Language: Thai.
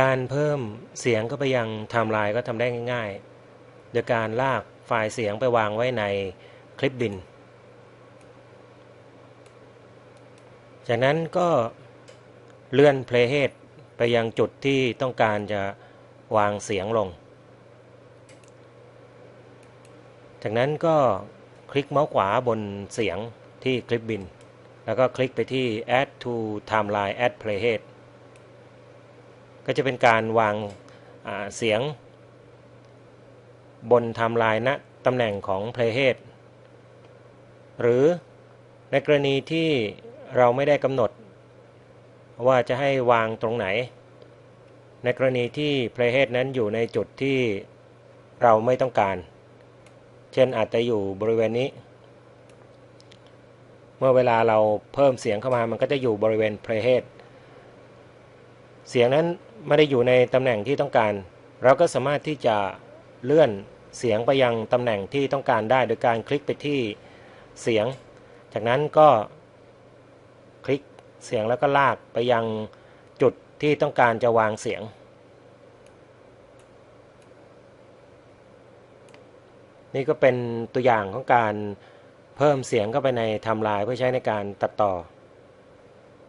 การเพิ่มเสียงเข้าไปยังไทม์ไลน์ก็ทำได้ง่าย ๆ โดยการลากไฟล์เสียงไปวางไว้ในคลิปบิน จากนั้นก็เลื่อน playhead ไปยังจุดที่ต้องการจะวางเสียงลง จากนั้นก็คลิกเมาส์ขวาบนเสียงที่คลิปบิน แล้วก็คลิกไปที่ add to timeline add playhead ก็จะเป็นการวางเสียงบนไทม์ไลน์ณตำแหน่งของ playhead หรือในกรณีที่เราไม่ได้กำหนด ว่าจะให้วางตรงไหน ในกรณีที่ playhead นั้นอยู่ในจุดที่เราไม่ต้องการ เช่นอาจจะอยู่บริเวณนี้ เมื่อเวลาเราเพิ่มเสียงเข้ามามันก็จะอยู่บริเวณ playhead เสียงนั้นไม่ได้อยู่ในตำแหน่งที่ต้องการ เราก็สามารถที่จะเลื่อนเสียงไปยังตำแหน่งที่ต้องการได้โดยการคลิกไปที่เสียง จากนั้นก็คลิกเสียงแล้วก็ลากไปยังจุดที่ต้องการจะวางเสียง นี่ก็เป็นตัวอย่างของการเพิ่มเสียงเข้าไปในทม์ไลน์เพื่อใช้ในการตัดต่อ